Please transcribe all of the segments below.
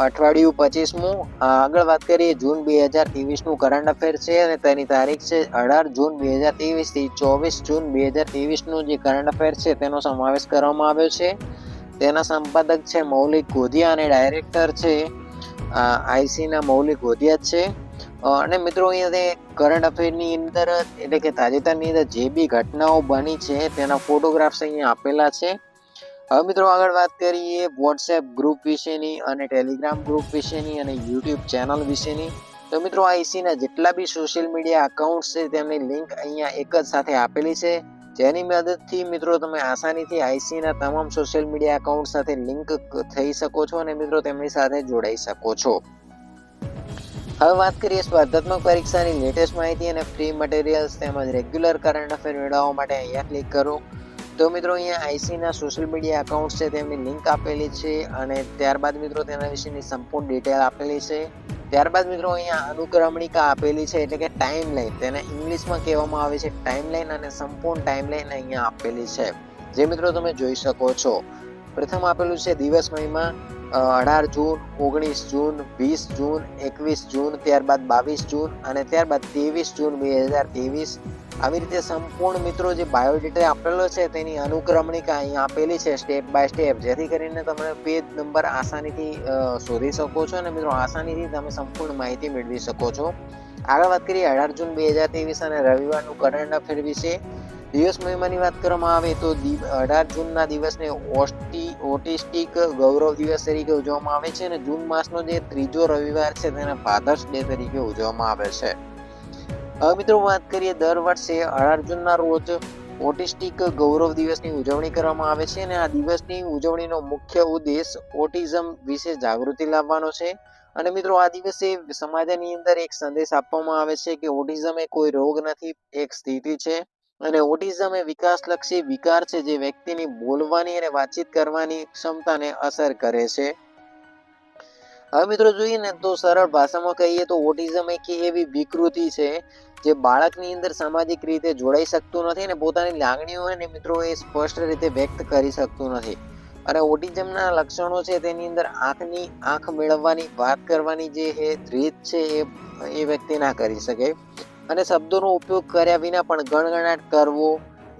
અઠવાડિયું પચીસમું. આગળ વાત કરીએ, જૂન બે હજાર ત્રેવીસનું કરંટ અફેર છે અને તેની તારીખ છે અઢાર જૂન બે હજાર ત્રેવીસથી ચોવીસ જૂન બે હજાર ત્રેવીસનું જે કરંટ અફેર છે તેનો સમાવેશ કરવામાં આવ્યો છે. તેના સંપાદક છે મૌલિક ગોધિયા અને ડાયરેક્ટર છે આઈસીના મૌલિક ગોધિયા છે. અને મિત્રો અહીંયા કરંટ અફેરની અંદર, એટલે કે તાજેતરની અંદર જે બી ઘટનાઓ બની છે તેના ફોટોગ્રાફ્સ અહીંયા આપેલા છે. હવે મિત્રો આગળ વાત કરીએ વોટ્સએપ ગ્રુપ વિશેની અને ટેલિગ્રામ ગ્રુપ વિશેની અને યુટ્યુબ ચેનલ વિશેની. તો મિત્રો આ IC જેટલા બી સોશિયલ મીડિયા અકાઉન્ટ્સ છે, તેમની લિંક અહીંયા એક જ સાથે આપેલી છે. જેની મદદથી મિત્રો તમે આસાનીથી આઈસીના તમામ સોશિયલ મીડિયા અકાઉન્ટ સાથે લિંક થઈ શકો છો અને મિત્રો તેમની સાથે જોડાઈ શકો છો. હવે વાત કરીએ સ્પર્ધાત્મક પરીક્ષાની લેટેસ્ટ માહિતી અને ફ્રી મટીરિયલ્સ તેમજ રેગ્યુલર કરંટ અફેર મેળવવા માટે અહીંયા ક્લિક કરો. તો મિત્રો અહીંયા આઈસીના સોશિયલ મીડિયા અકાઉન્ટ છે, તેમની લિંક આપેલી છે અને ત્યારબાદ મિત્રો તેના વિશેની સંપૂર્ણ ડિટેલ આપેલી છે. ત્યારબાદ મિત્રો અહીંયા અનુક્રમણિકા આપેલી છે, એટલે કે ટાઈમ લાઈન તેને ઇંગ્લિશમાં કહેવામાં આવે છે ટાઈમ લાઈન અને સંપૂર્ણ ટાઈમ લાઈન અહીંયા આપેલી છે. જે મિત્રો તમે જોઈ શકો છો. પ્રથમ આપેલું છે દિવસ મહિમા. અઢાર જૂન, ઓગણીસ જૂન, વીસ જૂન, એકવીસ જૂન, ત્યારબાદ બાવીસ જૂન અને ત્યારબાદ ત્રેવીસ જૂન બે હજાર ત્રેવીસ. આવી રીતે સંપૂર્ણ મિત્રો જે બાયોડેટા આપેલો છે તેની અનુક્રમણિકા અહીંયા આપેલી છે સ્ટેપ બાય સ્ટેપ. જેથી કરીને તમે પેજ નંબર આસાનીથી શોધી શકો છો અને મિત્રો આસાનીથી તમે સંપૂર્ણ માહિતી મેળવી શકો છો. આગળ વાત કરીએ અઢાર જૂન બે હજાર ત્રેવીસ અને રવિવારનું કરંટ અફેર વિશે. દિવસ મહિમાની વાત કરવામાં આવે તો અઢાર જૂનના દિવસને ઓસ્ટી ઓટિસ્ટિક ગૌરવ દિવસ તરીકે ઉજવવામાં આવે છે અને જૂન માસનો જે ત્રીજો રવિવાર છે તેને ફાધર્સ ડે તરીકે ઉજવવામાં આવે છે. હવે મિત્રો વાત કરીએ દર વર્ષે અઢાર જૂનના રોજ ઓટિસ્ટિક ગૌરવ દિવસની ઉજવણી કરવામાં આવે છે અને આ દિવસની ઉજવણીનો મુખ્ય ઉદ્દેશ ઓટિઝમ વિશે જાગૃતિ લાવવાનો છે. અને મિત્રો આ દિવસે સમાજની અંદર એક સંદેશ આપવામાં આવે છે કે ઓટિઝમ એ કોઈ રોગ નથી, એક સ્થિતિ છે. અને ઓટિઝમ એ વિકાસલક્ષી વિકાર છે જે વ્યક્તિની બોલવાની અને વાતચીત કરવાની ક્ષમતાને અસર કરે છે. હવે મિત્રો જોઈએ ને તો સરળ ભાષામાં કહીએ તો ઓટિઝમ એક એવી વિકૃતિ છે જે બાળકની અંદર સામાજિક રીતે જોડાઈ શકતું નથી અને પોતાની લાગણીઓ અને મિત્રો એ સ્પષ્ટ રીતે વ્યક્ત કરી શકતું નથી. અને ઓટિઝમના લક્ષણો છે તેની અંદર આંખની આંખ મેળવવાની, વાત કરવાની જે રીત છે એ એ વ્યક્તિ ના કરી શકે. અને શબ્દોનો ઉપયોગ કર્યા વિના પણ ગણગણાટ કરવો,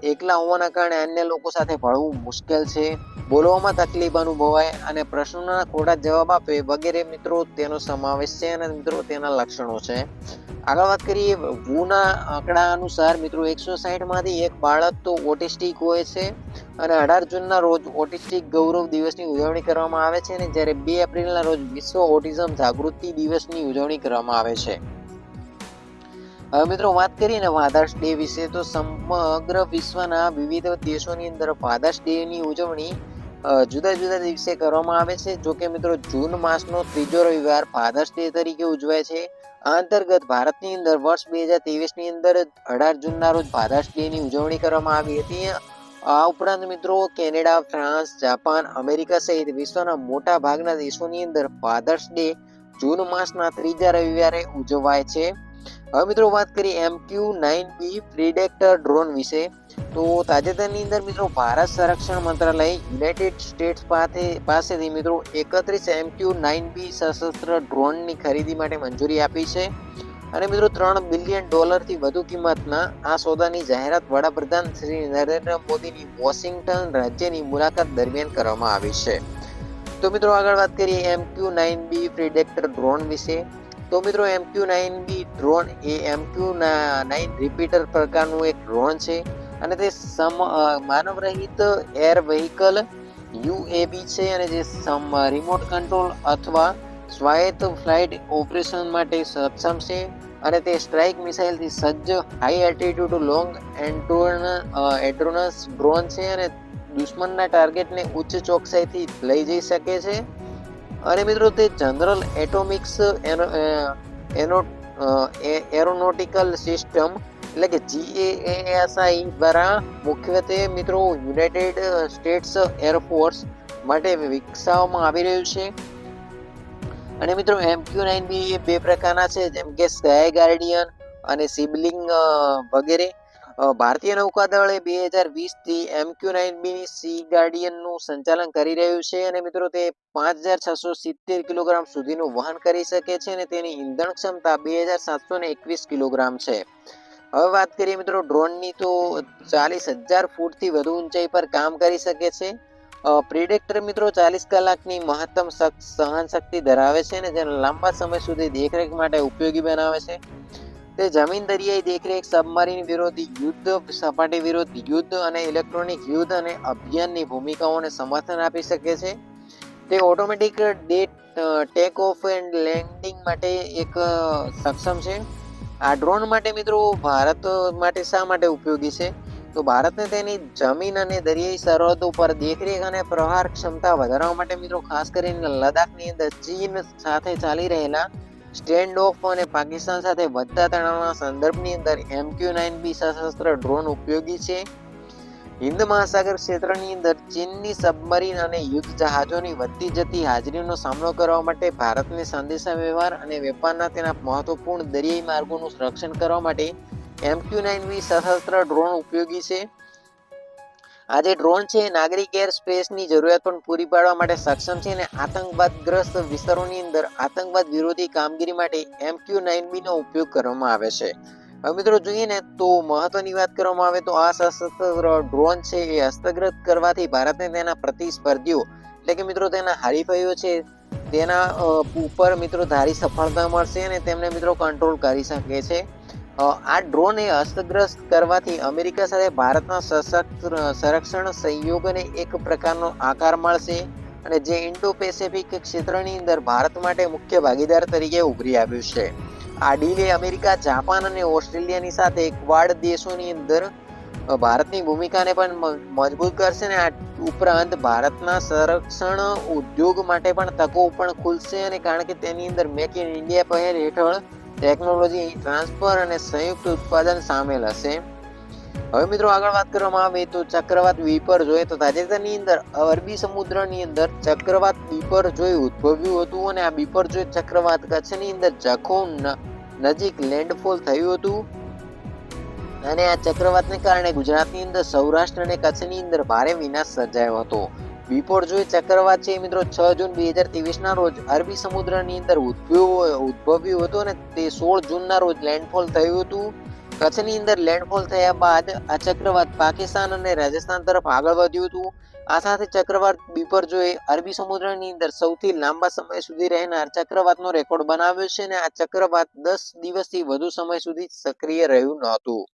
એકલા હોવાના કારણે અન્ય લોકો સાથે ભળવું મુશ્કેલ છે. બોલવામાં તકલીફ અનુભવાય અને પ્રશ્નોના ખોટા જવાબ આપે વગેરે મિત્રો, તેનો સમાવેશ છે અને મિત્રો, તેના લક્ષણો છે. આગળ વાત કરીએ વુના આંકડા અનુસાર મિત્રો, એકસો સાહીઠમાંથી એક બાળક તો ઓટિસ્ટિક હોય છે અને અઢાર જૂનના રોજ ઓટિસ્ટિક ગૌરવ દિવસની ઉજવણી કરવામાં આવે છે અને જ્યારે બે એપ્રિલના રોજ વિશ્વ ઓટિઝમ જાગૃતિ દિવસની ઉજવણી કરવામાં આવે છે. હવે મિત્રો વાત કરીએ ને ફાધર્સ ડે વિશે, તો સમગ્ર વિશ્વના વિવિધ દેશોની અંદર ફાધર્સ ડેની ઉજવણી જુદા જુદા દિવસે કરવામાં આવે છે. જો કે મિત્રો, જૂન માસનો ત્રીજો રવિવાર ફાધર્સ ડે તરીકે ઉજવાય છે. અંતર્ગત ભારતની અંદર વર્ષ બે હજારની અંદર અઢાર જૂનના રોજ ફાધર્સ ડેની ઉજવણી કરવામાં આવી હતી. આ ઉપરાંત મિત્રો, કેનેડા, ફ્રાન્સ, જાપાન, અમેરિકા સહિત વિશ્વના મોટા ભાગના દેશોની અંદર ફાધર્સ ડે જૂન માસના ત્રીજા રવિવારે ઉજવાય છે. હવે મિત્રો વાત કરીએ M Q nine B predator drone વિશે. તો તાજેતરની અંદર મિત્રો ભારત સંરક્ષણ મંત્રાલય યુનાઇટેડ સ્ટેટ્સ પાસે, પાસેથી મિત્રો એકત્રીસ એમ ક્યુ નાઇન બી સશસ્ત્ર ડ્રોનની ખરીદી માટે મંજૂરી આપી છે. અને મિત્રો ત્રણ બિલિયન ડોલરથી વધુ કિંમતના આ સોદાની જાહેરાત વડાપ્રધાન શ્રી નરેન્દ્ર મોદીની વોશિંગ્ટન રાજ્યની મુલાકાત દરમિયાન કરવામાં આવી છે. તો મિત્રો આગળ વાત કરીએ M Q nine B predator drone વિશે. તો મિત્રો એમક્યુ નાઇન બી ડ્રોન એ એમક્યુ નાઇન રિપીટર પ્રકારનું એક ડ્રોન છે અને તે સમ માનવરહિત એર વ્હીકલ યુએબી છે અને જે સમ રિમોટ કંટ્રોલ અથવા સ્વાયત્ત ફ્લાઇટ ઓપરેશન માટે સક્ષમ છે અને તે સ્ટ્રાઇક મિસાઇલથી સજ્જ high altitude long endurance drone છે અને દુશ્મનના ટાર્ગેટને ઉચ્ચ ચોકસાઈથી લઈ જઈ શકે છે. અને મિત્રો તે જનરલ એટોમિક્સ એનો એનો એરોનોટિકલ સિસ્ટમ એટલે કે જીએએએસઆઈ દ્વારા મુખ્યત્વે મિત્રો યુનાઇટેડ સ્ટેટ્સ એરફોર્સ માટે વિકસાવવામાં આવી રહ્યું છે. અને મિત્રો એમક્યુ નાઇન બી બે પ્રકારના છે, જેમ કે સ્કાય ગાર્ડિયન અને સિબલિંગ વગેરે. ભારતીય નૌકાદળે બે હજાર વીસથી એમક્યુ નાઇન બી સી ગાર્ડિયનનું સંચાલન કરી રહ્યું છે અને મિત્રો તે પાંચ હજાર છસો સિત્તેર કિલોગ્રામ સુધીનું વહન કરી શકે છે અને તેની ઇંધણ ક્ષમતા બે હજાર સાતસો ને એકવીસ કિલોગ્રામ છે. હવે વાત કરીએ મિત્રો ડ્રોનની તો ચાલીસ હજાર ફૂટથી વધુ ઊંચાઈ પર કામ કરી શકે છે. પ્રિડેક્ટર મિત્રો ચાલીસ કલાકની મહત્તમ સહન શક્તિ ધરાવે છે અને જેને લાંબા સમય સુધી દેખરેખ માટે ઉપયોગી બનાવે છે. તે જમીન દરિયાઈ દેખરેખ સબમરીન વિરોધી યુદ્ધ, સપાટી વિરોધ યુદ્ધ અને ઇલેક્ટ્રોનિક યુદ્ધ અને અભિયાનની ભૂમિકાઓને સમર્થન આપી શકે છે. તે ઓટોમેટિક ડેટ ટેક ઓફ એન્ડ લેન્ડિંગ માટે એક સક્ષમ છે. આ ડ્રોન માટે મિત્રો ભારત માટે શા માટે ઉપયોગી છે? તો ભારતને તેની જમીન અને દરિયાઈ સરહદ પર દેખરેખ અને પ્રહાર ક્ષમતા વધારવા માટે મિત્રો ખાસ કરીને લદ્દાખની અંદર ચીન સાથે ચાલી રહેલા સ્ટેન્ડ ઓફ અને પાકિસ્તાન સાથે વધતા તણાવના સંદર્ભની અંદર એમક્યુ નાઇન બી સશસ્ત્ર ડ્રોન ઉપયોગી છે. હિન્દ મહાસાગર ક્ષેત્રની અંદર ચીનની સબમરીન અને યુદ્ધ જહાજોની વધતી જતી હાજરીનો સામનો કરવા માટે ભારતને સંદેશા વ્યવહાર અને વેપારના તેના મહત્વપૂર્ણ દરિયાઈ માર્ગોનું સંરક્ષણ કરવા માટે એમક્યુ નાઇન વી સશસ્ત્ર ડ્રોન ઉપયોગી છે. આ જે ડ્રોન છે, નાગરિક એર સ્પેસની જરૂરિયાત પણ પૂરી પાડવા માટે સક્ષમ છે અને આતંકવાદગ્રસ્ત વિસ્તારોની અંદર આતંકવાદ વિરોધી કામગીરી માટે એમક્યુ નાઇન બીનો ઉપયોગ કરવામાં આવે છે. હવે મિત્રો જોઈએ ને તો મહત્વની વાત કરવામાં આવે તો આ સશસ્ત્ર ડ્રોન છે, એ હસ્તગત કરવાથી ભારતને તેના પ્રતિસ્પર્ધીઓ એટલે કે મિત્રો તેના હરીફાઈઓ છે, તેના ઉપર મિત્રો ધારી સફળતા મળશે અને તેમને મિત્રો કંટ્રોલ કરી શકે છે. આ ડ્રોન એ હસ્તગ્રસ્ત કરવાથી અમેરિકા સાથે ભારતના સશક્ત સંરક્ષણ સહયોગને એક પ્રકારનો આકાર મળશે અને જે ઇન્ડો પેસેફિક ક્ષેત્રની અંદર ભારત માટે મુખ્ય ભાગીદાર તરીકે ઉભરી આવ્યું છે. આ ડીલે અમેરિકા, જાપાન અને ઓસ્ટ્રેલિયાની સાથે ક્વાડ દેશોની અંદર ભારતની ભૂમિકાને પણ મજબૂત કરશે ને આ ઉપરાંત ભારતના સંરક્ષણ ઉદ્યોગ માટે પણ તકો પણ ખુલશે અને કારણ કે તેની અંદર મેક ઇન ઇન્ડિયા પહેલ હેઠળ ટેકનોલોજી ટ્રાન્સફર અને સંયુક્ત ઉત્પાદન સામેલ હશે. હવે મિત્રો આગળ વાત કરવામાં આવે તો ચક્રવાત વિપર જોઈએ તો તાજેતરની અંદર અરબી સમુદ્રની અંદર ચક્રવાત બીપર જોઈ ઉદ્ભવ્યું હતું અને આ બીપર જોઈ ચક્રવાત કચ્છની અંદર જખૌ નજીક લેન્ડફોલ થયું હતું. અને આ ચક્રવાતને કારણે ગુજરાતની અંદર સૌરાષ્ટ્ર અને કચ્છની અંદર ભારે વિનાશ સર્જાયો હતો. બિપોર જોઈ ચક્રવાત છે મિત્રો છ જૂન બે હજાર ના રોજ અરબી સમુદ્રની અંદર ઉદ્ભવ્યો હતું અને તે સોળ જૂનના રોજ લેન્ડફોલ થયું હતું. કચ્છની અંદર લેન્ડફોલ થયા બાદ આ ચક્રવાત પાકિસ્તાન અને રાજસ્થાન તરફ આગળ વધ્યું હતું. આ સાથે ચક્રવાત બિપરજોએ અરબી સમુદ્રની અંદર સૌથી લાંબા સમય સુધી રહેનાર ચક્રવાતનો રેકોર્ડ બનાવ્યો છે અને આ ચક્રવાત દસ દિવસથી વધુ સમય સુધી સક્રિય રહ્યું નહોતું.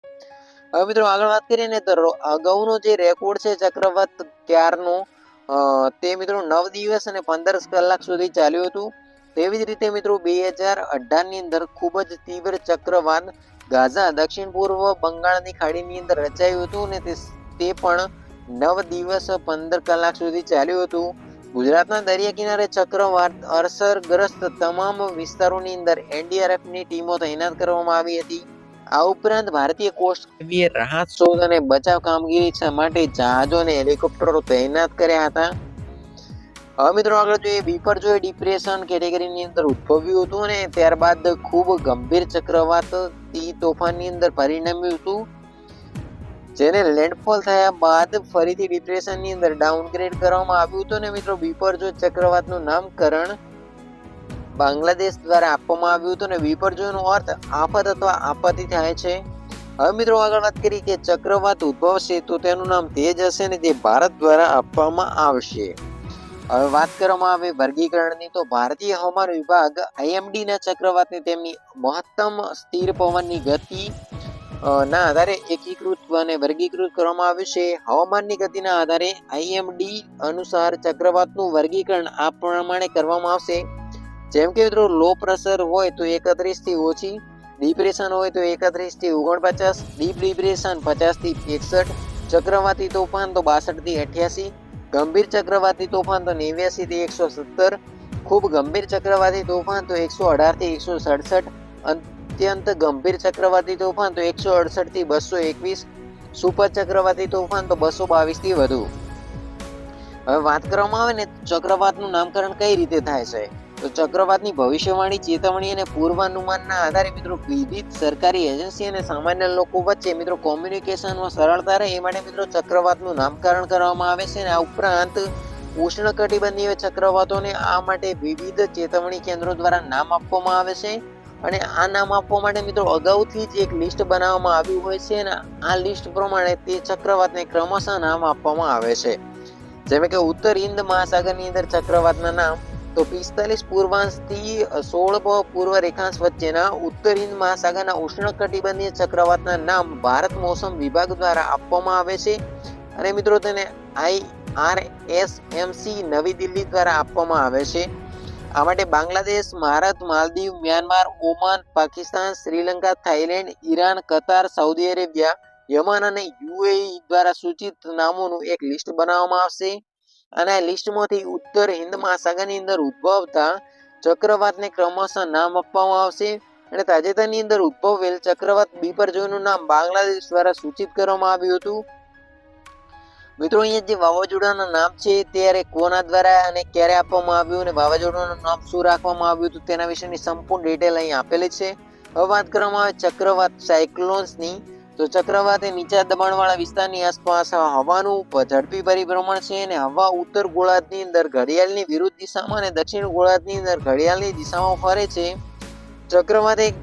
હવે મિત્રો આગળ વાત કરીએ ને તો અગાઉનો જે રેકોર્ડ છે ચક્રવાત ત્યારનો અ, તે મિત્રો નવ દિવસ અને પંદર કલાક સુધી ચાલ્યું હતું. તેવી જ રીતે મિત્રો બે હજાર અઢારની અંદર ખૂબ જ તીવ્ર ચક્રવાત ગાઝા દક્ષિણ પૂર્વ બંગાળની ખાડીની અંદર રચાયું હતું અને તે પણ નવ દિવસ પંદર કલાક સુધી ચાલ્યું હતું. ગુજરાતના દરિયા કિનારે ચક્રવાત અસરગ્રસ્ત તમામ વિસ્તારોની અંદર એનડીઆરએફની ટીમો તૈનાત કરવામાં આવી હતી. આ ઉપરાંત ભારતીય કોસ્ટ ગાર્ડે રાહત શોધ અને બચાવ કામગીરી માટે જહાજો અને હેલિકોપ્ટરો તૈનાત કર્યા હતા. હવે મિત્રો આગળ જોઈએ બીપર જોઈએ, ડિપ્રેશન કેટેગરીની અંદર ઉદ્ભવ્યું હતું અને ત્યારબાદ ખૂબ ગંભીર ચક્રવાત તી તોફાનની અંદર પરિણમ્યું હતું. જેને લેન્ડફોલ થયા બાદ ફરીથી ડિપ્રેશનની અંદર ડાઉનગ્રેડ કરવામાં આવ્યું હતું અને મિત્રો બીપરજોય ચક્રવાતનું નામકરણ બાંગ્લાદેશ દ્વારા આપવામાં આવ્યું હતું અને વિપર્જયનો અર્થ આફત અથવા આપત્તિ થાય છે. હવે મિત્રો આગળ વાત કરી કે ચક્રવાત ઉદ્ભવશે તો તેનું નામ તેજ હશે ને જે ભારત દ્વારા આપવામાં આવશે. હવે વાત કરવામાં આવે વર્ગીકરણની, તો ભારતીય હવામાન વિભાગ આઈએમડી ના ચક્રવાતને તેમની મહત્તમ સ્થિર પવનની ગતિ ના આધારે એકીકૃત અને વર્ગીકૃત કરવામાં આવ્યું છે. હવામાનની ગતિના આધારે આઈએમડી અનુસાર ચક્રવાતનું વર્ગીકરણ આ પ્રમાણે કરવામાં આવશે. જેમ કે મિત્રો લો પ્રેશર હોય તો એકત્રીસથી ઓછી ડિપ્રેશન હોય તો એકત્રીસથી ઓગણપચાસ ડીપ ડિપ્રેશન પચાસથી એકસઠ, ચક્રવાતી તોફાન તો બાસઠથી અઠ્યાસી, ગંભીર ચક્રવાતી તોફાન તો નેવ્યાસી થી એકસો સત્તર, ખૂબ ગંભીર ચક્રવાતી તોફાન તો એકસો અઢારથી એકસો સડસઠ, અત્યંત ગંભીર ચક્રવાતી તોફાન તો એકસો અડસઠથી બસો એકવીસ, સુપર ચક્રવાતી તોફાન તો બસો બાવીસથી વધુ. હવે વાત કરવામાં આવે ને, ચક્રવાતનું નામકરણ કઈ રીતે થાય છે? તો ચક્રવાતની ભવિષ્યવાણી, ચેતવણી અને પૂર્વાનુમાનના આધારે મિત્રો વિવિધ સરકારી એજન્સી અને સામાન્ય લોકો વચ્ચે મિત્રો કોમ્યુનિકેશનમાં સરળતા રહે એ માટે મિત્રો ચક્રવાતનું નામકરણ કરવામાં આવે છે અને આ ઉપરાંત ઉષ્ણકટિબંધીય ચક્રવાતોને આ માટે વિવિધ ચેતવણી કેન્દ્રો દ્વારા નામ આપવામાં આવે છે અને આ નામ આપવા માટે મિત્રો અગાઉથી જ એક લિસ્ટ બનાવવામાં આવ્યું હોય છે અને આ લિસ્ટ પ્રમાણે તે ચક્રવાતને ક્રમશઃ નામ આપવામાં આવે છે. જેમ કે ઉત્તર હિન્દ મહાસાગરની અંદર ચક્રવાતના નામ તો પિસ્તાલીસ પૂર્વાંશથી સોળ પૂર્વ રેખાંશ વચ્ચેના ઉત્તર હિન્દ મહાસાગરના ઉષ્ણકટિબંધીય ચક્રવાતના નામ ભારત મોસમ વિભાગ દ્વારા આપવામાં આવે છે. અને મિત્રો તેને આઈ આર એસ એમસી નવી દિલ્હી દ્વારા આપવામાં આવે છે. આ માટે Bangladesh, Bharat, Maldives, Myanmar, Oman, Pakistan, Sri Lanka Thailand Iran, Qatar, Saudi Arabia, Yemen અને યુએઈ દ્વારા સૂચિત નામોનું એક લિસ્ટ બનાવવામાં આવશે. અને લિસ્ટમાંથી ઉત્તર હિન્દ મહાસાગરની અંદર ઉદ્ભવતા ચક્રવાતને ક્રમશઃ નામ આપવામાં આવશે અને તાજેતરની અંદર ઉદ્ભવેલ ચક્રવાત બીપરજોયનું નામ બાંગ્લાદેશ દ્વારા સૂચિત કરવામાં આવ્યું હતું. મિત્રો, અહીંયા જે વાવાઝોડાના નામ છે ત્યારે કોના દ્વારા અને ક્યારે આપવામાં આવ્યું અને વાવાઝોડાનું નામ શું રાખવામાં આવ્યું હતું તેના વિશેની સંપૂર્ણ ડિટેલ અહીં આપેલી છે. હવે વાત કરવામાં આવે ચક્રવાત સાયક્લોન્સની તો ચક્રવાત નીચા દબાણવાળા વિસ્તારની આસપાસ હવાનું ઝડપી પરિભ્રમણ છે અને હવા ઉત્તર ગોળાર્ધની અંદર ઘડિયાળની વિરુદ્ધ દિશામાં અને દક્ષિણ ગોળાર્ધની અંદર ઘડિયાળની દિશામાં ફરે છે. ચક્રવાત એક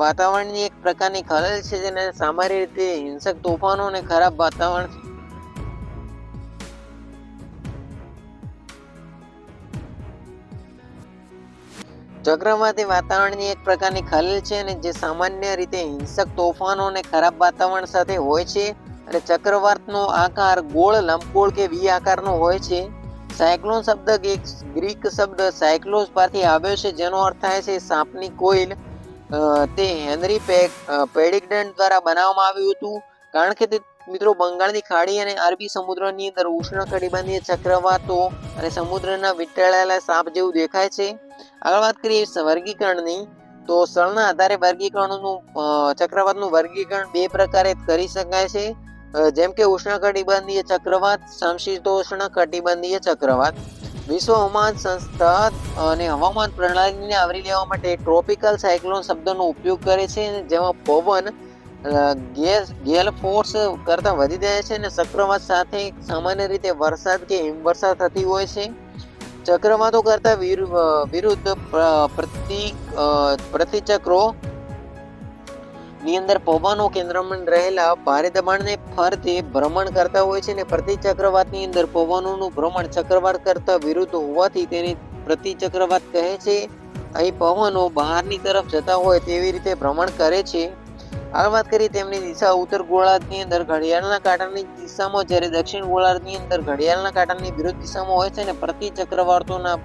વાતાવરણની એક પ્રકારની ખલેલ છે જેને સામાન્ય રીતે હિંસક તોફાનો અને ખરાબ વાતાવરણ ચક્રવાત એ વાતાવરણની એક પ્રકારની ખલેલ છે અને જે સામાન્ય રીતે હિંસક તોફાનો અને ખરાબ વાતાવરણ સાથે હોય છે અને ચક્રવાતનો આકાર ગોળ, લંબગોળ કે વી આકારનો હોય છે. સાયક્લોન શબ્દ એક ગ્રીક શબ્દ સાયક્લોસ પરથી આવ્યો છે, જેનો અર્થ થાય છે સાપની કોઈલ. તે હેનરી પેડિગ્ડન દ્વારા બનાવવામાં આવ્યું હતું. કારણ કે તે મિત્રો, બંગાળની ખાડી અને અરબી સમુદ્રની અંદર ઉષ્ણકટિબંધીય ચક્રવાતો અને સમુદ્રના વીંટળાયેલા સાપ જેવું દેખાય છે. આગળ વાત કરીએ વર્ગીકરણની, તો સ્થળના આધારે વર્ગીકરણનું ચક્રવાતનું વર્ગીકરણ બે પ્રકારે કરી શકાય છે. જેમ કે ઉષ્ણકટિબંધીય ચક્રવાત સમશીતોષ્ણ કટિબંધીય ચક્રવાત. વિશ્વ હવામાન સંસ્થા અને હવામાન પ્રણાલીને આવરી લેવા માટે ટ્રોપિકલ સાયક્લોન શબ્દનો ઉપયોગ કરે છે, જેમાં પવન ગેસ, ગેલ ફોર્સ કરતાં વધી જાય છે અને ચક્રવાત સાથે સામાન્ય રીતે વરસાદ કે હિમવર્ષા થતી હોય છે. ચક્રવાતો કરતા વિરુદ્ધ પ્રતિ પ્રતિચક્રો ની અંદર પવનો કેન્દ્રમાં રહેલા ભારે દબાણને ફરતે ભ્રમણ કરતા હોય છે અને પ્રતિચક્રવાતની અંદર પવનોનું ભ્રમણ ચક્રવાત કરતા વિરુદ્ધ હોવાથી તેને પ્રતિચક્રવાત કહે છે. અહીં પવનો બહારની તરફ જતા હોય તેવી રીતે ભ્રમણ કરે છે. આગળ વાત કરીએ તેમની દિશા. ઉત્તર ગોળાર્ધની અંદર ઘડિયાળના કાંટાની દિશામાં જ્યારે દક્ષિણ ગોળાર્ધની અંદર ઘડિયાળના કાંટાની વિરુદ્ધ દિશામાં હોય છે અને પ્રતિ ચક્રવાર્તોના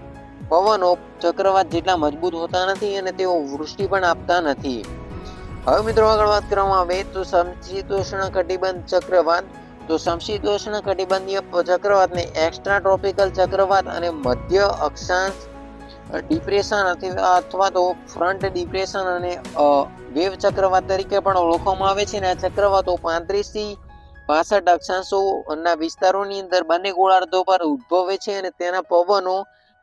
પવનો ચક્રવાત જેટલા મજબૂત હોતા નથી અને તેઓ વૃષ્ટિ પણ આપતા નથી. હવે મિત્રો આગળ વાત કરવામાં આવે તો સમશીતોષ્ણ કટિબંધ ચક્રવાત. તો સમશીતોષ્ણ કટિબંધીય ચક્રવાતને એક્સ્ટ્રા ટ્રોપિકલ ચક્રવાત અને મધ્ય અક્ષાંશ ડિપ્રેશન અથવા તો ફ્રન્ટ ડિપ્રેશન અને વેવ ચક્રવાત તરીકે પણ ઓળખવામાં આવે છે અને આ ચક્રવાતો પાંત્રીસથી પાસઠ અક્ષાંશોના વિસ્તારોની અંદર બંને ગોળાર્ધો પર ઉદ્ભવે છે અને તેના પવનો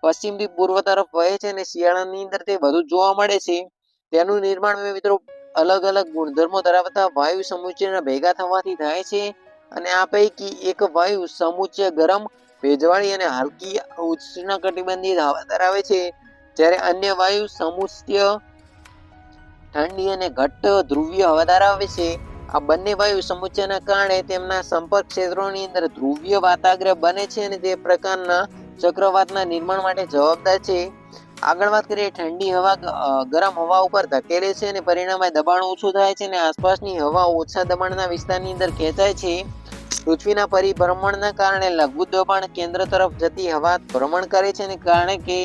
પશ્ચિમથી પૂર્વ તરફ વહે છે અને શિયાળાની અંદર તે વધુ જોવા મળે છે. તેનું નિર્માણ મિત્રો અલગ અલગ ગુણધર્મો ધરાવતા વાયુ સમુચ્ચયના ભેગા થવાથી થાય છે અને આ પૈકી એક વાયુ સમુચ્ચય ગરમ ભેજવાળી અને હલકી ઉષ્ણકટિબંધીય હવા ધરાવે છે. જ્યારે અન્ય વાયુ સમુચ્ચય ઠંડી અને ઘટ્ટ ધ્રુવીય હવા ધરાવે છે. આ બંને વાયુ સમુચ્ચયના કારણે તેમના સંપર્ક ક્ષેત્રોની અંદર ધ્રુવીય વાતાગ્રહ બને છે અને તે પ્રકારના ચક્રવાતના નિર્માણ માટે જવાબદાર છે. આગળ વાત કરીએ, ઠંડી હવા ગરમ હવા ઉપર ધકેલે છે અને પરિણામે દબાણ ઓછું થાય છે અને આસપાસની હવા ઓછા દબાણના વિસ્તારની અંદર ખેંચાય છે. પૃથ્વીના પરિભ્રમણના કારણે લઘુ દબાણ કેન્દ્ર તરફ જતી હવા ભ્રમણ કરે છે અને કારણે કે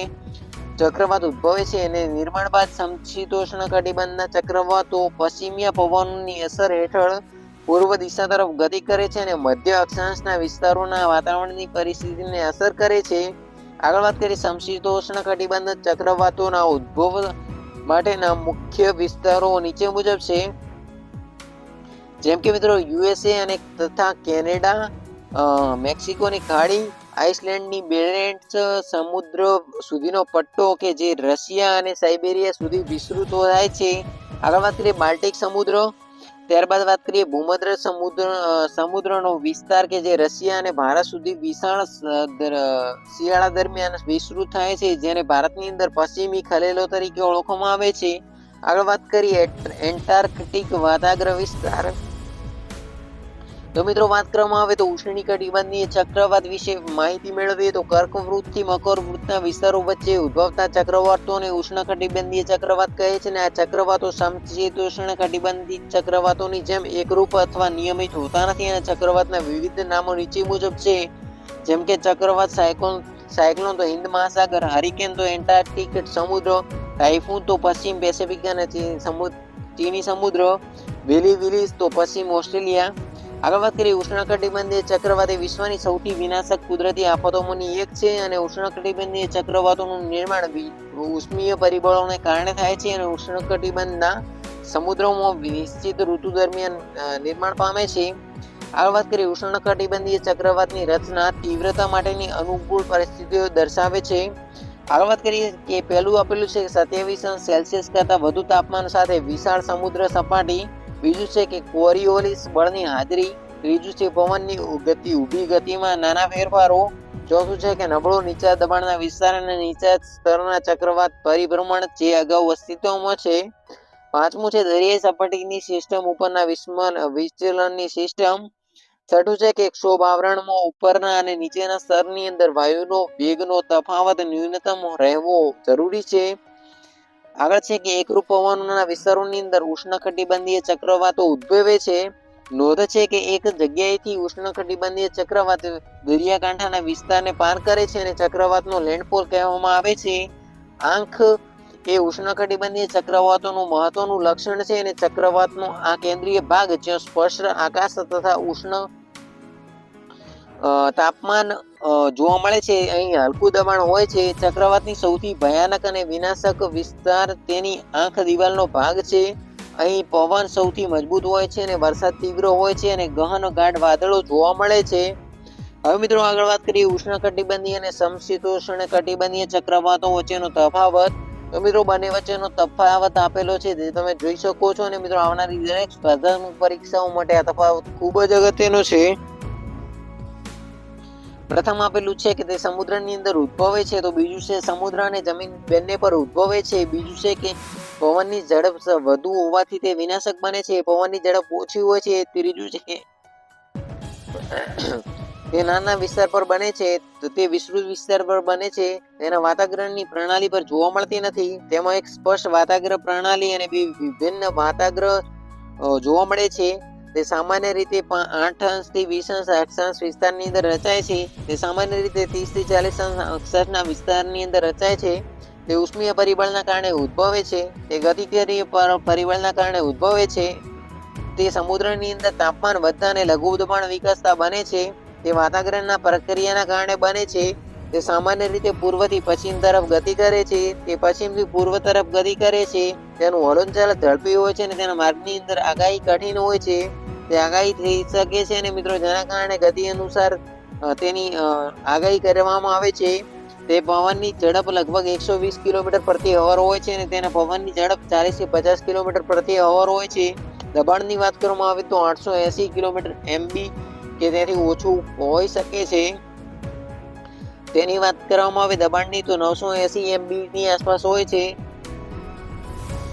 ચક્રવાત ઉદ્ભવે છે અને નિર્માણ બાદ સમશીતોષ્ણ કટિબંધના ચક્રવાતો પશ્ચિમીય પવનની અસર હેઠળ પૂર્વ દિશા તરફ ગતિ કરે છે અને મધ્ય અક્ષાંશના વિસ્તારોના વાતાવરણની પરિસ્થિતિને અસર કરે છે. આગળ વાત કરીએ સમશીતોષ્ણ કટિબંધ ચક્રવાતોના ઉદ્ભવ માટેના મુખ્ય વિસ્તારો નીચે મુજબ છે. જેમ કે મિત્રો યુએસએ અને તથા કેનેડા મેક્સિકોની ખાડી, આઇસલેન્ડની બેરેન્ટ્સ, સમુદ્ર સુધીનો પટ્ટો કે જે રશિયા અને સાઇબેરિયા સુધી વિસ્તૃત થાય છે. આગળ વાત કરીએ બાલ્ટિક સમુદ્ર. ત્યારબાદ વાત કરીએ ભૂમધ્ર સમુદ્ર સમુદ્રનો વિસ્તાર કે જે રશિયા અને ભારત સુધી વિશાળ શિયાળા દરમિયાન વિસ્તૃત થાય છે, જેને ભારતની અંદર પશ્ચિમી ખલેલો તરીકે ઓળખવામાં આવે છે. આગળ વાત કરીએ એન્ટાર્કટિક વાતાગ્ર વિસ્તાર. તો મિત્રો વાત કરવામાં આવે તો ઉષ્ણી કટિબંધીય ચક્રવાત વિશે માહિતી મેળવીએ તો કર્કવૃતથી મકર વૃત્તના વિસ્તારો વચ્ચે ઉદ્ભવતા ચક્રવાતોને ઉષ્ણકટિબંધીય ચક્રવાત કહે છે અને આ ચક્રવાતો સમશીતોષ્ણ કટિબંધી ચક્રવાતોની જેમ એકરૂપ અથવા નિયમિત હોતા નથી અને ચક્રવાતના વિવિધ નામો નીચે મુજબ છે. જેમ કે ચક્રવાત સાયકોન, સાયક્લોન તો હિન્દ મહાસાગર, હરિકેન તો એન્ટાર્કટિક સમુદ્ર, ટાઇફૂન તો પશ્ચિમ પેસિફિક અને ચીની સમુદ્ર, વેલી વિલીસ તો પશ્ચિમ ઓસ્ટ્રેલિયા આગળ વાત કરીએ ઉષ્ણકટિબંધીય ચક્રવાત એ વિશ્વની સૌથી વિનાશક કુદરતી આફતોમાંની એક છે અને ઉષ્ણકટિબંધીય ચક્રવાતોનું નિર્માણ ઉષ્મીય પરિબળોને કારણે થાય છે અને ઉષ્ણકટિબંધના સમુદ્રોમાં નિશ્ચિત ઋતુ દરમિયાન નિર્માણ પામે છે. આગળ વાત કરીએ ઉષ્ણકટિબંધીય ચક્રવાતની રચના તીવ્રતા માટેની અનુકૂળ પરિસ્થિતિઓ દર્શાવે છે. આગળ વાત કરીએ કે પહેલું આપેલું છે સત્યાવીસ સેલ્સિયસ કરતાં વધુ તાપમાન સાથે વિશાળ સમુદ્ર સપાટી બીજું છે કે કોરિયોલિસ બળની હાજરી, ત્રીજું છે પવનની ગતિ, ઊભી ગતિમાં નાના ફેરફારો, ચોથું છે કે નબળો નીચા દબાણના વિસ્તાર અને નીચા સ્તરના ચક્રવાત પરિભ્રમણ જે અગાઉ અસ્તિત્વમાં છે. પાંચમું છે દરિયાઈ સપાટીની સિસ્ટમ ઉપરના વિસ્મન, વિચલનની સિસ્ટમ. છઠ્ઠું છે કે ક્ષોભ આવરણમાં ઉપરના અને નીચેના સ્તરની અંદર વાયુનો, વેગનો તફાવત ન્યૂનતમ રહેવો જરૂરી છે. આગળ છે કે એકરૂપ પવનોના વિસ્તારોની અંદર ઉષ્ણકટિબંધીય ચક્રવાતો ઉદ્ભવે છે. નોંધ છે કે એક જગ્યાએથી ઉષ્ણકટિબંધીય ચક્રવાત દરિયાકાંઠાના વિસ્તારને પાર કરે છે અને ચક્રવાતનો લેન્ડફોલ કહેવામાં આવે છે. આંખ એ ઉષ્ણકટિબંધીય ચક્રવાતોનું મહત્વનું લક્ષણ છે અને ચક્રવાતનો આ કેન્દ્રીય ભાગ જ્યાં સ્પષ્ટ આકાશ તથા ઉષ્ણ તાપમાન જોવા મળે છે, અહીં હલકું દબાણ હોય છે, ચક્રવાતની સૌથી ભયાનક અને વિનાશક વિસ્તાર તેની આંખ દિવાલનો ભાગ છે. અહીં પવન સૌથી મજબૂત હોય છે અને વરસાદ તીવ્ર હોય છે અને ગહન ગાઢ વાદળો જોવા મળે છે. હવે મિત્રો આગળ વાત કરીએ ઉષ્ણકટિબંધીય અને સમશીતોષ્ણ કટિબંધીય ચક્રવાતો વચ્ચેનો તફાવત. તો મિત્રો બંને વચ્ચેનો તફાવત આપેલો છે, જે તમે જોઈ શકો છો અને મિત્રો આવનારી દરેક સ્પર્ધાત્મક પરીક્ષાઓ માટે આ તફાવત ખૂબ જ અગત્યનો છે. પ્રથમ આપેલું છે કે તે સમુદ્રની અંદર ઉદ્ભવે છે, તો બીજું છે સમુદ્ર અને જમીન બંને પર ઉદ્ભવે છે. બીજું છે કે પવનની ઝડપ વધુ હોવાથી તે વિનાશક બને છે. પવનની ઝડપ ઓછી હોય છે. ત્રીજું છે કે તે નાના વિસ્તાર પર બને છે. તો તે વિસ્તૃત વિસ્તાર પર બને છે. તેના વાતાગ્રહની પ્રણાલી પર જોવા મળતી નથી. તેમાં એક સ્પષ્ટ વાતાગ્રહ પ્રણાલી અને વિભિન્ન વાતાગ્રહ જોવા મળે છે. તે સામાન્ય રીતે આઠ અંશથી વીસ અંશ અક્ષાંશ વિસ્તારની અંદર રચાય છે. તે સામાન્ય રીતે ત્રીસથી ચાલીસ અંશ અક્ષાંશના વિસ્તારની અંદર રચાય છે. તે ઉષ્મીય પરિબળના કારણે ઉદ્ભવે છે. તે ગતિકીય પર- પરિબળના કારણે ઉદ્ભવે છે. તે સમુદ્રની અંદર તાપમાન વધતા અને લઘુ દબાણ વિકસતા બને છે. તે વાતાવરણના પ્રક્રિયાના કારણે બને છે. તે સામાન્ય રીતે પૂર્વથી પશ્ચિમ તરફ ગતિ કરે છે, તે પશ્ચિમથી પૂર્વ તરફ ગતિ કરે છે, તેનું હલનચલન ઝડપી હોય છે અને તેના માર્ગની અંદર આગાહી કઠિન હોય છે. તે આગાહી થઈ શકે છે અને મિત્રો જેના કારણે ગતિ અનુસાર તેની આગાહી કરવામાં આવે છે. તે પવનની ઝડપ લગભગ એકસો વીસ કિલોમીટર પ્રતિ અવર હોય છે અને તેના પવનની ઝડપ ચાલીસથી પચાસ કિલોમીટર પ્રતિ અવર હોય છે. દબાણની વાત કરવામાં આવે તો આઠસો એસી કિલોમીટર એમબી કે તેથી ઓછું હોઈ શકે છે. તેની વાત કરવામાં આવે, દબાણની, તો નવસો એસી એમબી ની આસપાસ હોય છે.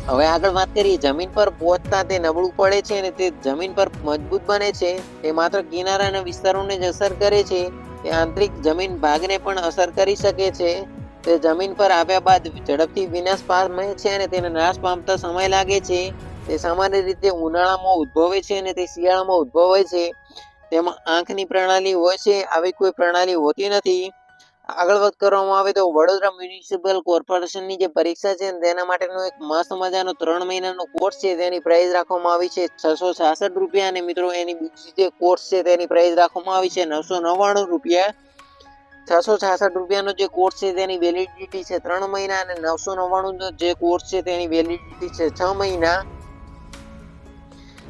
હવે આગળ વાત કરીએ, જમીન પર પહોંચતા તે નબળું પડે છે અને તે જમીન પર મજબૂત બને છે. તે માત્ર કિનારાના વિસ્તારોને જ અસર કરે છે. તે આંતરિક જમીન ભાગને પણ અસર કરી શકે છે. તે જમીન પર આવ્યા બાદ ઝડપથી વિનાશ પામે છે અને તેને નાશ પામતા સમય લાગે છે. તે સામાન્ય રીતે ઉનાળામાં ઉદ્ભવે છે અને તે શિયાળામાં ઉદ્ભવે છે. તેમાં આંખની પ્રણાલી હોય છે. આવી કોઈ પ્રણાલી હોતી નથી. આગળ વાત કરવામાં આવે તો વડોદરા મ્યુનિસિપલ કોર્પોરેશનની જે પરીક્ષા છે તેના માટેનો એક મસ્ત મજાનો ત્રણ મહિનાનો કોર્સ છે, તેની પ્રાઇસ રાખવામાં આવી છે છસો છાસઠ રૂપિયા અને મિત્રો એની બીજી જે કોર્સ છે તેની પ્રાઇસ રાખવામાં આવી છે નવસો નવ્વાણું રૂપિયા. છસો છાસઠ રૂપિયાનો જે કોર્સ છે તેની વેલિડિટી છે ત્રણ મહિના અને નવસો નવ્વાણું જે કોર્સ છે તેની વેલિડિટી છે છ મહિના.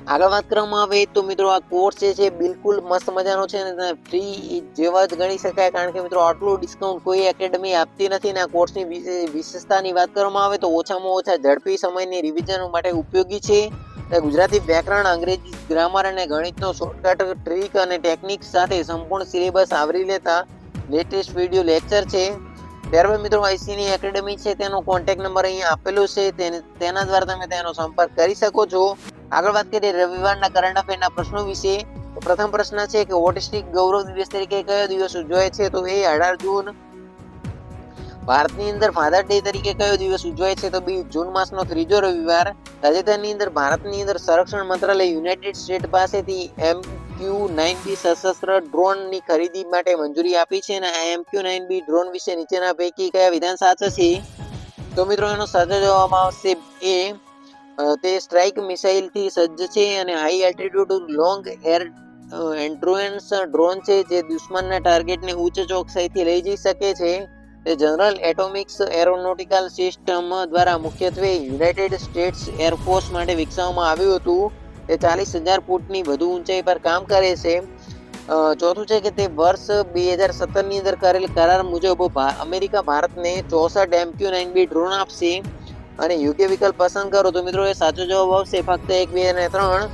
આગળ વાત કરવામાં આવે તો મિત્રો આ કોર્સ જે છે બિલકુલ મસ્ત મજાનો છે અને ફ્રી જેવા જ ગણી શકાય કારણ કે મિત્રો આટલું ડિસ્કાઉન્ટ કોઈ એકેડમી આપતી નથી અને આ કોર્સની વિશે- વિશેષતાની વાત કરવામાં આવે તો ઓછામાં ઓછા ઝડપી સમયની રિવિઝન માટે ઉપયોગી છે. ગુજરાતી વ્યાકરણ, અંગ્રેજી ગ્રામર અને ગણિતનો શોર્ટકટ ટ્રીક અને ટેકનિક સાથે સંપૂર્ણ સિલેબસ આવરી લેતા લેટેસ્ટ વીડિયો લેક્ચર છે. ત્યારબાદ મિત્રો આઈસીની એકેડમી છે, તેનો કોન્ટેક્ટ નંબર અહીંયા આપેલો છે તેના દ્વારા તમે તેનો સંપર્ક કરી શકો છો. આગળ વાત કરીએ રવિવારના કરંટ અફેરના પ્રશ્નો વિશે પ્રથમ પ્રશ્ન છે કે ઓટિસ્ટિક ગૌરવ દિવસ તરીકે કયો દિવસ ઉજવાય છે? તો એ અઢાર જૂન. ભારતની અંદર ફાધર ડે તરીકે કયો દિવસ ઉજવાય છે? તો બી જૂન માસનો ત્રીજો રવિવાર. તાજેતરની અંદર ભારતની અંદર સંરક્ષણ મંત્રાલય યુનાઇટેડ સ્ટેટ પાસેથી એમ ક્યુ નાઇન બી સશસ્ત્ર ડ્રોનની ખરીદી માટે મંજૂરી આપી છે અને આ M Q nine B drone વિશે નીચેના પૈકી કયા વિધાન સાચા છે? તો મિત્રો એનો સાચો જવાબ આવશે એ તે સ્ટ્રાઇક મિસાઇલથી સજ્જ છે અને high altitude long endurance drone છે જે દુશ્મનના ટાર્ગેટને ઉચ્ચ ચોકસાઈથી લઈ જઈ શકે છે. તે જનરલ એટોમિક્સ એરોનોટિકલ સિસ્ટમ દ્વારા મુખ્યત્વે યુનાઇટેડ સ્ટેટ્સ એરફોર્સ માટે વિકસાવવામાં આવ્યું હતું. તે ચાલીસ હજાર ફૂટની વધુ ઊંચાઈ પર કામ કરે છે. ચોથું છે કે તે વર્ષ બે હજાર સત્તરની અંદર કરેલ કરાર મુજબ અમેરિકા ભારતને ચોસઠ એમક્યુ નાઇન બી ડ્રોન આપશે. અને યોગ્ય વિકલ્પ પસંદ કરો તો મિત્રો એ સાચો જવાબ આવશે. ફક્ત એક, બે અને ત્રણ.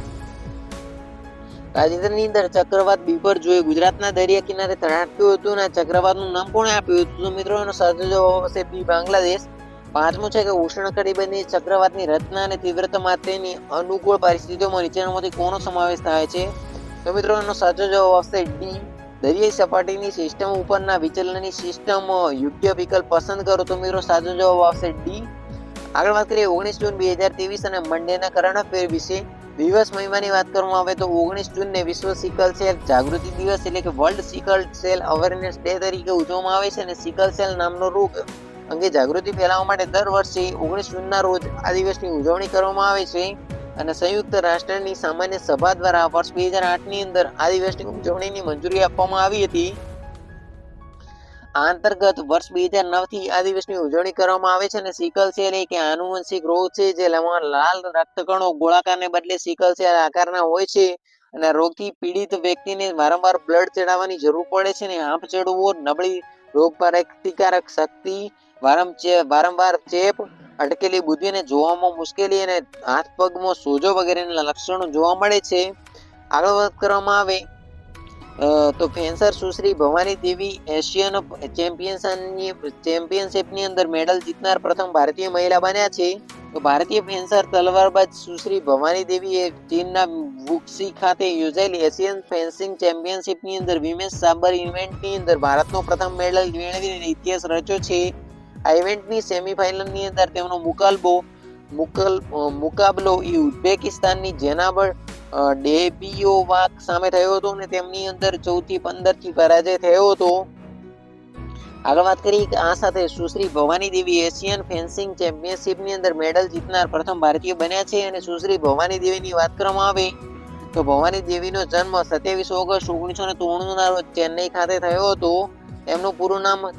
તાજેતરની અંદર ચક્રવાત બીપર જોઈ ગુજરાતના દરિયા કિનારે ત્રાટક્યું હતું અને ચક્રવાતનું નામ કોણે આપ્યું હતું? તો મિત્રો એનો સાચો જવાબ આવશે બી બાંગ્લાદેશ. પાંચમું છે કે ઉષ્ણકટિબંધીય ચક્રવાતની રચના અને તીવ્રતા માટેની અનુકૂળ પરિસ્થિતિઓમાં નીચેનામાંથી કોનો સમાવેશ થાય છે? તો મિત્રો એનો સાચો જવાબ આવશે ડી. દરિયાઈ સપાટીની સિસ્ટમ ઉપરના વિચલનની સિસ્ટમ યોગ્ય વિકલ્પ પસંદ કરો તો મિત્રો સાચો જવાબ આવશે ડી. આગળ વાત કરીએ ઓગણીસ જૂન બે હજાર ત્રેવીસ અને મંડેના કરંટ અફેર વિશે. દિવસ મહિમાની વાત કરવામાં આવે તો ઓગણીસ જૂનને વિશ્વ સિકલ સેલ જાગૃતિ દિવસ એટલે કે world sickle cell awareness day તરીકે ઉજવવામાં આવે છે અને સિકલ સેલ નામનો રોગ અંગે જાગૃતિ ફેલાવવા માટે દર વર્ષે ઓગણીસ જૂનના રોજ આ દિવસની ઉજવણી કરવામાં આવે છે. અને સંયુક્ત રાષ્ટ્રની સામાન્ય સભા દ્વારા વર્ષ બે હજાર આઠની અંદર આ દિવસની ઉજવણીની મંજૂરી આપવામાં આવી હતી. આ અંતર્ગત વર્ષ બે હજાર નવથી આ દિવસની ઉજવણી કરવામાં આવે છે અને સિકલ સેલ કે આનુવંશિક રોગ છે જે લાલ રક્તકણો ગોળાકારને બદલે સિકલ સેલ આકારના હોય છે. અને રોગથી પીડિત વ્યક્તિને વારંવાર બ્લડ ચડાવવાની જરૂર પડે છે અને આંખ ચડવો નબળી રોગ પ્રતિકારક શક્તિ વારં- વારંવાર ચેપ, અટકેલી બુદ્ધિ અને જોવામાં મુશ્કેલી અને હાથ પગમાં સોજો વગેરેના લક્ષણો જોવા મળે છે. આગળ વાત કરવામાં આવે તો ફેન્સર સુશ્રી ભવાની દેવી એશિયન ચેમ્પિયનશિપની ચેમ્પિયનશિપની અંદર મેડલ જીતનાર પ્રથમ ભારતીય મહિલા બન્યા છે. તો ભારતીય ફેન્સર તલવારબાજ સુશ્રી ભવાની દેવીએ ચીનના વુક્સી ખાતે યોજાયેલી એશિયન ફેન્સિંગ ચેમ્પિયનશિપની અંદર વિમેન્સ સાબર ઇવેન્ટની અંદર ભારતનો પ્રથમ મેડલ મેળવીને ઇતિહાસ રચ્યો છે. આ ઇવેન્ટની સેમિફાઇનલની અંદર તેમનો મુકાબલો મુકલ મુકાબલો એ ઉઝબેકિસ્તાનની જેનાબળ ડેબિયોવાક સામે થયો હતો અને તેમની અંદર ચૌદથી પંદરથી પરાજય થયો હતો. આગળ વાત કરીએ કે આ સાથે સુશ્રી ભવાની દેવી એશિયન ફેન્સિંગ ચેમ્પિયનશિપની અંદર મેડલ જીતનાર પ્રથમ ભારતીય બન્યા છે અને સુશ્રી ભવાની દેવીની વાત કરવામાં આવે તો ભવાની દેવીનો જન્મ સત્યાવીસ ઓગસ્ટ ઓગણીસો ને ના રોજ ચેન્નઈ ખાતે થયો હતો. તેમનું પૂરું નામ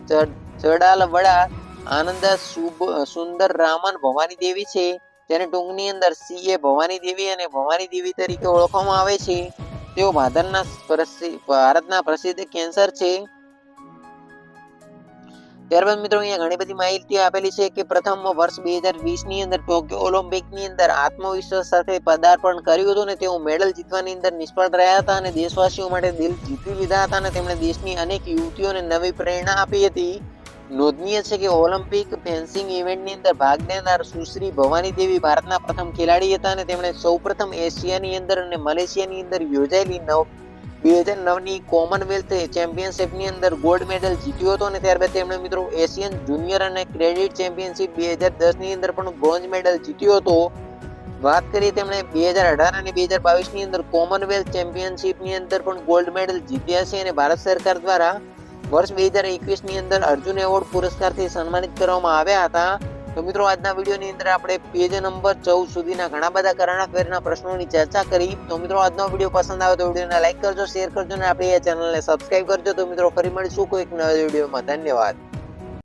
જડાલ વડા આનંદ સુબ- સુંદર રામન ભવાની દેવી છે. તેને ટૂંકની અંદર સીએ ભવાની દેવી અને ભવાની દેવી તરીકે ઓળખવામાં આવે છે. તેઓ ભાદરના ભારતના પ્રસિદ્ધ કેન્સર છે. ત્યારબાદ મિત્રો, અહીંયા ઘણી બધી માહિતી આપેલી છે કે પ્રથમ વર્ષ બે હજાર વીસની અંદર ટોક્યો ઓલિમ્પિકની અંદર આત્મવિશ્વાસ સાથે પદાર્પણ કર્યું હતું અને તેઓ મેડલ જીતવાની અંદર નિષ્ફળ રહ્યા હતા અને દેશવાસીઓ માટે દિલ જીતી લીધા હતા અને તેમણે દેશની અનેક યુવતીઓને નવી પ્રેરણા આપી હતી. નોંધનીય છે કે ઓલિમ્પિક ફેન્સિંગ ઇવેન્ટની અંદર ભાગ લેનાર સુશ્રી ભવાની દેવી ભારતના પ્રથમ ખેલાડી હતા અને તેમણે સૌપ્રથમ એશિયાની અંદર અને મલેશિયાની અંદર યોજાયેલી નવ, બે હજાર નવની કોમનવેલ્થ ચેમ્પિયનશિપની અંદર ગોલ્ડ મેડલ જીત્યો હતો અને ત્યારબાદ તેમણે મિત્રો એશિયન જુનિયર અને ક્રેડિટ ચેમ્પિયનશિપ બે હજાર દસની અંદર પણ બ્રોન્ઝ મેડલ જીત્યો હતો. વાત કરીએ તેમણે બે હજાર અઢાર અને બે હજાર બાવીસની અંદર કોમનવેલ્થ ચેમ્પિયનશિપની અંદર પણ ગોલ્ડ મેડલ જીત્યા છે અને ભારત સરકાર દ્વારા વર્ષ બે હજાર એકવીસની અંદર અર્જુન એવોર્ડ પુરસ્કારથી સન્માનિત કરવામાં આવ્યા હતા. તો મિત્રો, આજના વિડીયોની અંદર આપણે પેજ નંબર ચૌદ સુધીના ઘણા બધા કરંટ અફેરના પ્રશ્નોની ચર્ચા કરી. તો મિત્રો, આજનો વીડિયો પસંદ આવે તો વિડીયોને લાઈક કરજો, શેર કરજો અને આપણી આ ચેનલને સબસ્ક્રાઇબ કરજો. તો મિત્રો, ફરી મળીશું કોઈક નવા વિડીયોમાં. ધન્યવાદ.